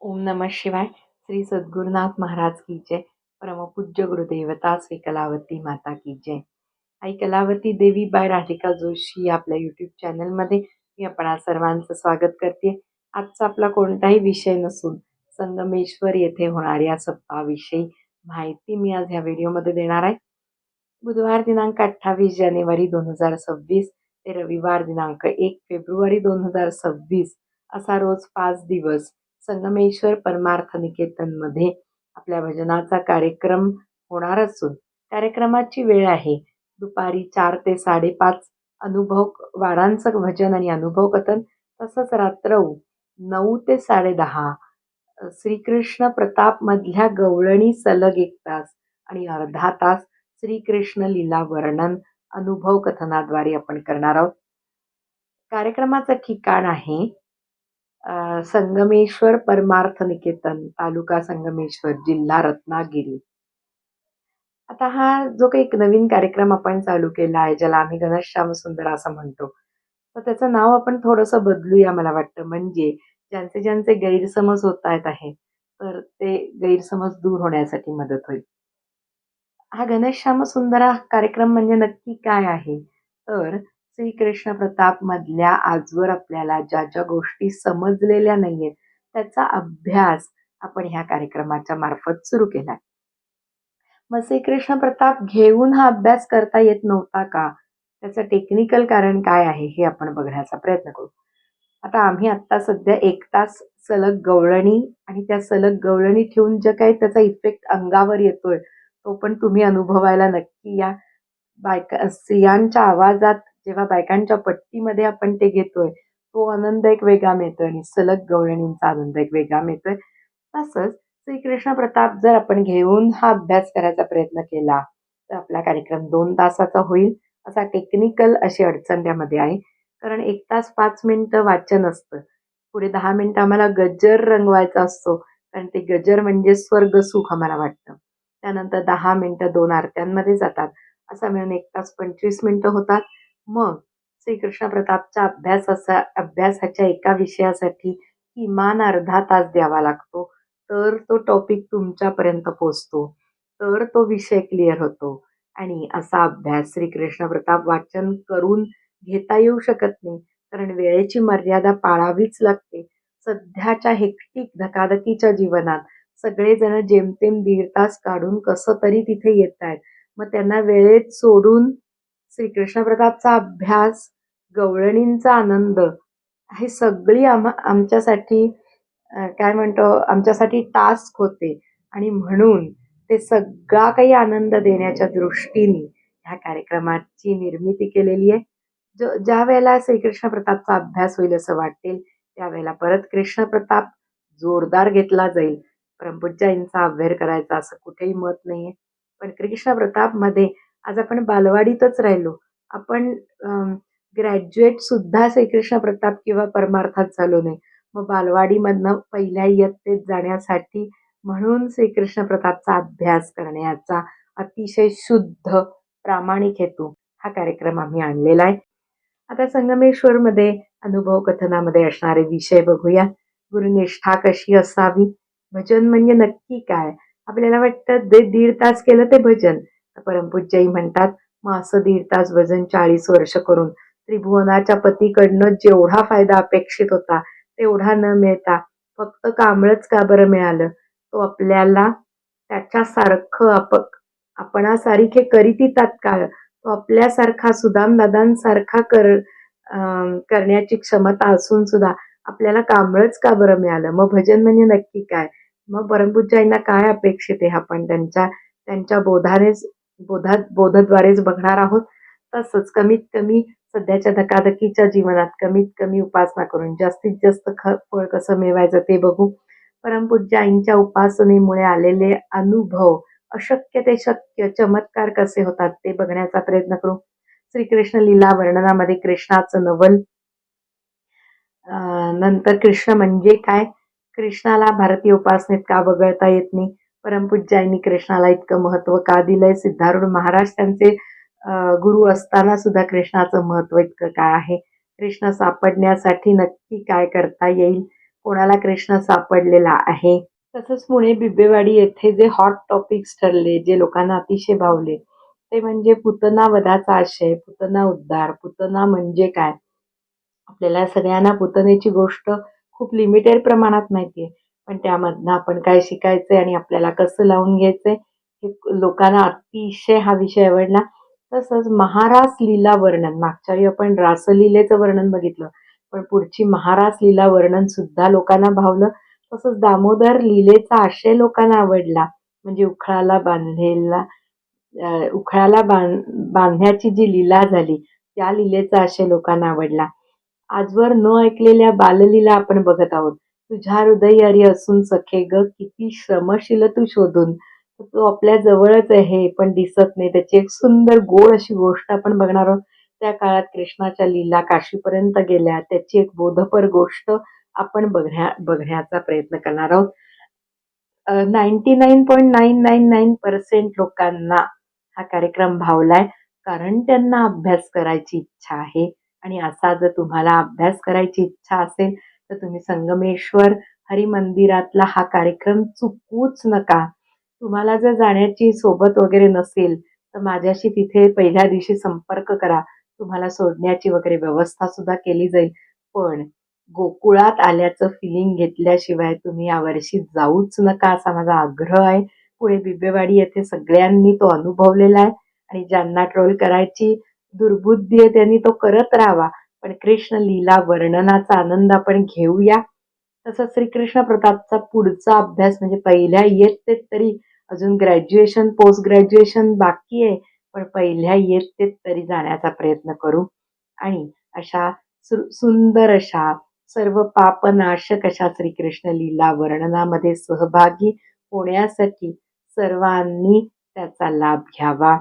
ओम नमः शिवाय. श्री सद्गुरुनाथ महाराज की जय. परमपूज्य गुरुदेवता श्री कलावती माता की जय. आई कलावती देवी बाय राधिका जोशी आपल्या यूट्यूब चॅनलमध्ये मी आपणा सर्वांचं स्वागत करते. आजचा आपला कोणताही विषय नसून संगमेश्वर येथे होणाऱ्या सप्ताहाविषयी माहिती मी आज ह्या व्हिडिओमध्ये देणार आहे. बुधवार दिनांक अठ्ठावीस जानेवारी दोन हजार सव्वीस ते रविवार दिनांक एक फेब्रुवारी दोन हजार सव्वीस असा रोज पाच दिवस संगमेश्वर परमार्थ निकेतनमध्ये आपल्या भजनाचा कार्यक्रम होणार असून कार्यक्रमाची वेळ आहे. दुपारी चार ते साडेपाच अनुभव वारांचं भजन आणि अनुभव कथन तसंच रात्र नऊ ते साडेदहा श्रीकृष्ण प्रतापमधल्या गवळणी सलग एक तास आणि अर्धा तास श्रीकृष्ण लीला वर्णन अनुभव कथनाद्वारे आपण करणार आहोत. कार्यक्रमाचं ठिकाण आहे संगमेश्वर परमार्थ निकेतन तालुका संगमेश्वर जिल्हा रत्नागिरी. आता हा जो काही एक नवीन कार्यक्रम आपण चालू केला आहे ज्याला आम्ही घनश्याम सुंदर असं म्हणतो तर त्याचं नाव आपण थोडंसं बदलूया मला वाटतं. म्हणजे ज्यांचे ज्यांचे गैरसमज होत आहेत आहे तर ते गैरसमज दूर होण्यासाठी मदत होईल. हा घनश्याम सुंदर कार्यक्रम म्हणजे नक्की काय आहे? तर श्रीकृष्ण प्रताप मधल्या आजवर आपल्याला ज्या ज्या गोष्टी समजलेल्या नाहीयेत त्याचा अभ्यास आपण ह्या कार्यक्रमाच्या मार्फत सुरू केलाय. मग श्रीकृष्ण प्रताप घेऊन हा अभ्यास करता येत नव्हता का? त्याचं टेक्निकल कारण काय आहे हे आपण बघण्याचा प्रयत्न करू. आता आम्ही आत्ता सध्या एक तास सलग गवळणी आणि त्या सलग गवळणी ठेवून जे काही त्याचा इफेक्ट अंगावर येतोय तो पण तुम्ही अनुभवायला नक्की या. बायका स्त्रियांच्या आवाजात जेव्हा बायकांच्या पट्टीमध्ये आपण ते घेतोय तो आनंद एक वेगळा मिळतोय आणि सलग गवळणींचा आनंद एक वेगळा मिळतोय. तसंच श्रीकृष्ण प्रताप जर आपण घेऊन हा अभ्यास करायचा प्रयत्न केला तर आपला कार्यक्रम दोन तासाचा होईल असा टेक्निकल अशी अडचण त्यामध्ये आहे. कारण एक तास पाच मिनिटं वाचन असतं. पुढे दहा मिनिटं आम्हाला गजर रंगवायचा असतो कारण ते गजर म्हणजे स्वर्ग सुख आम्हाला वाटतं. त्यानंतर दहा मिनटं दोन आरत्यांमध्ये जातात. असा मिळून एक तास पंचवीस मिनटं होतात. मग श्रीकृष्ण प्रतापच्या अभ्यासाचा अभ्यासाच्या एका विषयासाठी किमान अर्धा तास द्यावा लागतो. तर तो टॉपिक तुमच्यापर्यंत पोचतो तर तो विषय क्लिअर होतो. आणि असा अभ्यास श्रीकृष्ण प्रताप वाचन करून घेता येऊ शकत नाही. कारण वेळेची मर्यादा पाळावीच लागते. सध्याच्या हेक्टिक धकाधकीच्या जीवनात सगळेजण जेमतेम दीड तास काढून कसं तरी तिथे येत आहेत मग त्यांना वेळेत सोडून श्रीकृष्ण प्रतापचा अभ्यास गवळणींचा आनंद हे सगळी आम आमच्यासाठी काय म्हणतो आमच्यासाठी टास्क होते. आणि म्हणून ते सगळा काही आनंद देण्याच्या दृष्टीने ह्या कार्यक्रमाची निर्मिती केलेली आहे. जो ज्या वेळेला श्रीकृष्ण प्रतापचा अभ्यास होईल असं वाटेल त्यावेळेला परत कृष्ण प्रताप जोरदार घेतला जाईल. परमपूज्याईंचा अभ्यार करायचा असं कुठेही मत नाहीये. पण कृष्ण प्रतापमध्ये आज आपण बालवाडीतच राहिलो. आपण ग्रॅज्युएट सुद्धा श्रीकृष्ण प्रताप किंवा परमार्थात झालो नाही. मग बालवाडीमधनं पहिल्या इयत्तेत जाण्यासाठी म्हणून श्रीकृष्ण प्रतापचा अभ्यास करण्याचा अतिशय शुद्ध प्रामाणिक हेतू हा कार्यक्रम आम्ही आणलेला आहे. आता संगमेश्वरमध्ये अनुभव कथनामध्ये असणारे विषय बघूया. गुरुनिष्ठा कशी असावी? भजन म्हणजे नक्की काय? आपल्याला वाटतं दे दीड तास केलं ते भजन. परमपूज्याई म्हणतात मग असं दीड तास वजन चाळीस वर्ष करून त्रिभुवनाच्या पतीकडनं जेवढा फायदा अपेक्षित होता तेवढा न मिळता फक्त कांबळच का बरं मिळालं? तो आपल्याला त्याच्यासारखं आप आपणासारखे करीती तात्काळ तो आपल्यासारखा सुदामदादांसारखा कर करण्याची क्षमता असून सुद्धा आपल्याला कांबळच का बरं मिळालं? मग भजन म्हणजे नक्की काय? मग परमपूज्याईंना काय अपेक्षित आहे आपण त्यांच्या त्यांच्या बोधानेच बोधात बोधद्वारेच बघणार आहोत. तसंच कमीत कमी सध्याच्या धकाधकीच्या जीवनात कमीत कमी उपासना करून जास्तीत जास्त ख फळ कसं मिळवायचं ते बघू. परमपूज्य आईंच्या उपासनेमुळे आलेले अनुभव अशक्य ते शक्य चमत्कार कसे होतात ते बघण्याचा प्रयत्न करू. श्रीकृष्ण लीला वर्णनामध्ये कृष्णाचं नवल. नंतर कृष्ण म्हणजे काय? कृष्णाला भारतीय उपासनेत का वगळता येत नाही? परमपूज्यांनी कृष्णाला इतकं महत्त्व का दिलंय? सिद्धारूढ महाराज त्यांचे गुरु असताना सुद्धा कृष्णाचं महत्त्व इतकं काय आहे? कृष्ण सापडण्यासाठी नक्की काय करता येईल? कोणाला कृष्ण सापडलेला आहे? तसंच पुणे बिब्बेवाडी येथे जे हॉट टॉपिक्स ठरले जे लोकांना अतिशय भावले ते म्हणजे पुतना वधाचा आशय पुतना उद्धार पुतना म्हणजे काय? आपल्याला सगळ्यांना पुतनेची गोष्ट खूप लिमिटेड प्रमाणात माहिती आहे पण त्यामधनं आपण काय शिकायचंय आणि आपल्याला कसं लावून घ्यायचंय हे लोकांना अतिशय हा विषय आवडला. तसंच महारास लीला वर्णन मागच्या वेळी आपण रासलीलेचं वर्णन बघितलं पण पुढची महारास लीला वर्णन सुद्धा लोकांना भावलं. तसंच दामोदर लीलेचा आशय लोकांना आवडला म्हणजे उखळाला बांधलेला उखळाला बांध बांधण्याची जी लीला झाली त्या लीलेचा आशय लोकांना आवडला. आजवर न ऐकलेल्या बाललीला आपण बघत आहोत. तुझ्या हृदयारी असून सखे ग किती श्रमशील तू शोधून. तो आपल्या जवळच आहे पण दिसत नाही. त्याची एक सुंदर गोड अशी गोष्ट आपण बघणार आहोत. त्या काळात कृष्णाच्या लीला काशीपर्यंत गेल्या. त्याची एक बोधपर गोष्ट आपण बघण्या बघण्याचा प्रयत्न करणार आहोत. Ninety nine point nine nine nine percent लोकांना हा कार्यक्रम भावलाय कारण त्यांना अभ्यास करायची इच्छा आहे. आणि असा जर तुम्हाला अभ्यास करायची इच्छा असेल तर तुम्ही संगमेश्वर हरिमंदिरातला हा कार्यक्रम चुकूच नका. तुम्हाला जर जाण्याची सोबत वगैरे नसेल तर माझ्याशी तिथे पहिल्या दिवशी संपर्क करा. तुम्हाला सोडण्याची वगैरे व्यवस्था सुद्धा केली जाईल. पण गोकुळात आल्याचं फिलिंग घेतल्याशिवाय तुम्ही यावर्षी जाऊच नका असा माझा आग्रह आहे. पुणे बिबेवाडी येथे सगळ्यांनी तो अनुभवलेला आहे आणि ज्यांना ट्रोल करायची दुर्बुद्धी आहे त्यांनी तो करत राहावा. पण कृष्ण लीला वर्णनाचा आनंद आपण घेऊया. तसंच श्रीकृष्ण प्रतापचा पुढचा अभ्यास म्हणजे पहिल्या इयत्तेत तरी अजून ग्रॅज्युएशन पोस्ट ग्रॅज्युएशन बाकी आहे पण पहिल्या इयत्तेत तरी जाण्याचा प्रयत्न करू. आणि अशा सु- सुंदर अशा सर्व पापनाशक अशा श्रीकृष्ण लीला वर्णनामध्ये सहभागी होण्यासाठी सर्वांनी त्याचा लाभ घ्यावा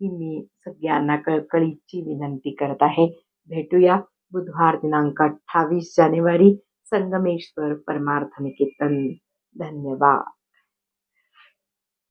ही मी सगळ्यांना कळकळीची विनंती करत आहे. भेटूया. बुधवार दिनांक अठ्ठावीस जानेवारी संगमेश्वर परमार्थ निकेतन धन्यवाद.